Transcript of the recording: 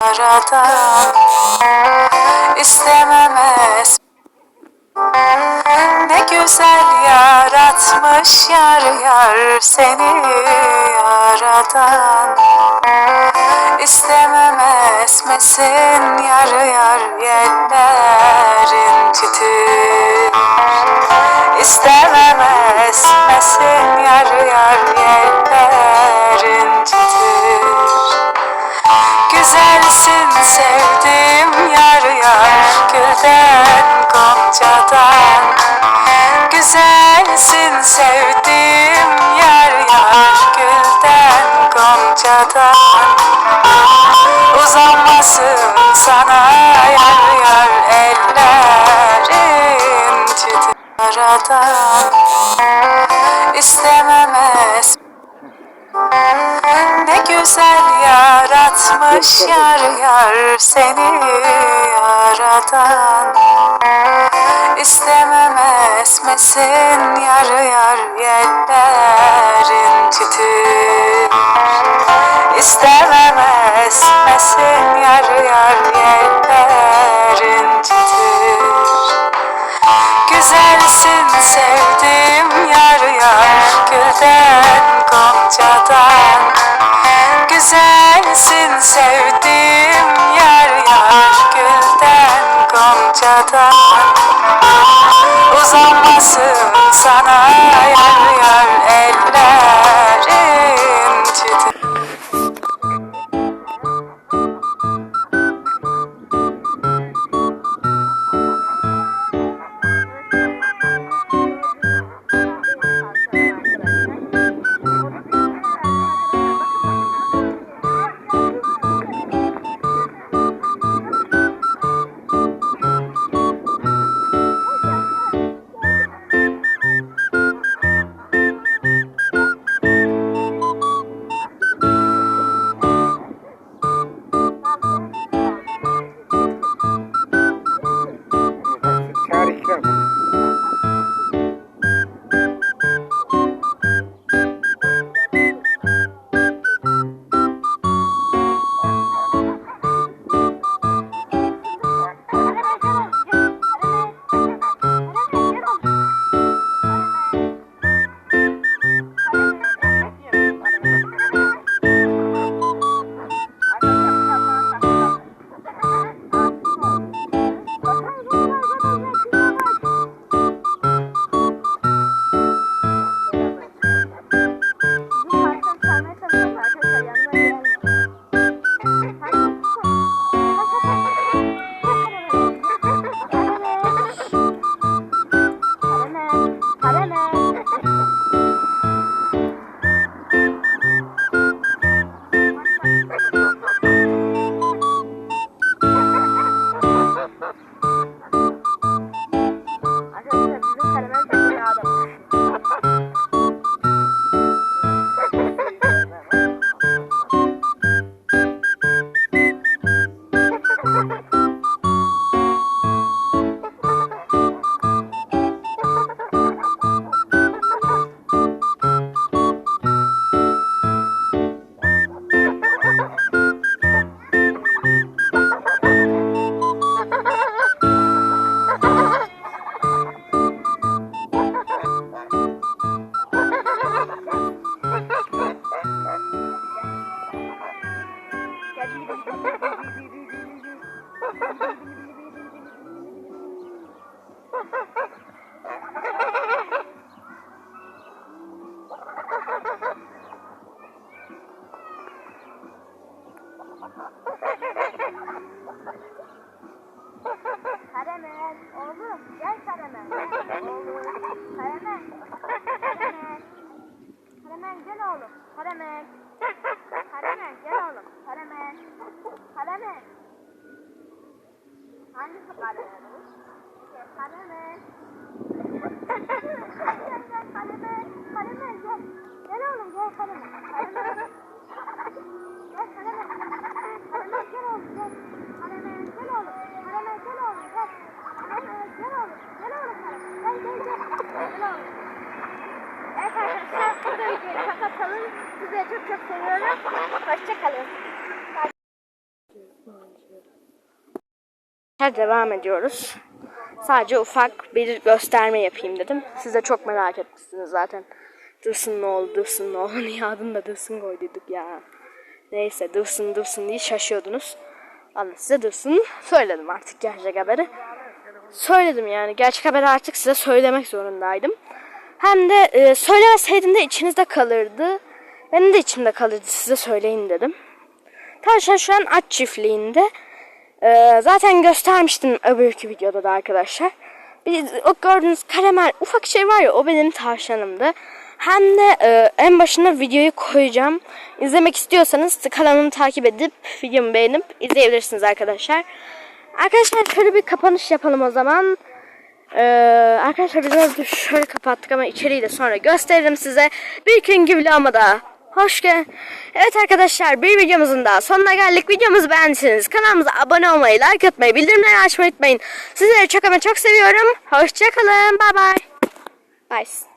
Aradan istememez. Ne güzel yaratmış yar yar seni aradan İstememez misin yar yar yerlerin tütür İstememez Sevdim yar yar gülden goncadan. Uzanmasın sana yar yar ellerin aradan. İstememez. Ne güzel yaratmış yar yar seni aradan İstememez misin yar yar yerlerin tütür İstememez misin yar yar yerlerin tütür Güzelsin sevdim yar yar gülden goncadan. Güzelsin sevdim yar gülden goncadan Uzanmasın sana yar yar ellerin Karamel gel oğlum. Karamel. Karamel. Hangisi karamel? Karamel. Gel gel karamel. Karamel gel. Gel oğlum gel karamel. Karamel. Gel karamel. Karamel gel oğlum gel. Karamel gel oğlum. Karamel gel oğlum gel. Karamel gel oğlum. Gel oğlum karamel. Gel gel gel. Gel oğlum. Evet arkadaşlar burada videoyu Sizi çok çok seviyorum. Hoşçakalın. Devam ediyoruz. Sadece ufak bir gösterme yapayım dedim. Siz de çok merak etmişsiniz zaten. Dırsın ne oldu, dırsın ne oldu. Niye adını da dırsın koyduyduk ya. Neyse dırsın dırsın diye şaşıyordunuz. De size dırsın söyledim artık gerçek haberi. Söyledim yani. Gerçek haberi artık size söylemek zorundaydım. Hem de e, söylemeseydim de içinizde kalırdı. Benim de içimde kalırdı size söyleyin dedim. Tavşan şu an at çiftliğinde. Ee, zaten göstermiştim öbürkü videoda da arkadaşlar. Bir, o gördüğünüz karamel ufak şey var ya o benim tavşanımdı. Hem de e, en başına videoyu koyacağım. İzlemek istiyorsanız kanalımı takip edip videomu beğenip izleyebilirsiniz arkadaşlar. Arkadaşlar şöyle bir kapanış yapalım o zaman. Ee, arkadaşlar biz şöyle kapattık ama içeriği de sonra gösteririm size. Bir günkü vloguma da hoş gel. Evet arkadaşlar bir videomuzun daha sonuna geldik. Videomuzu beğendiyseniz kanalımıza abone olmayı, like atmayı, bildirimleri açmayı unutmayın. Sizleri çok ama çok seviyorum. Hoşçakalın. Bye bye. Bye.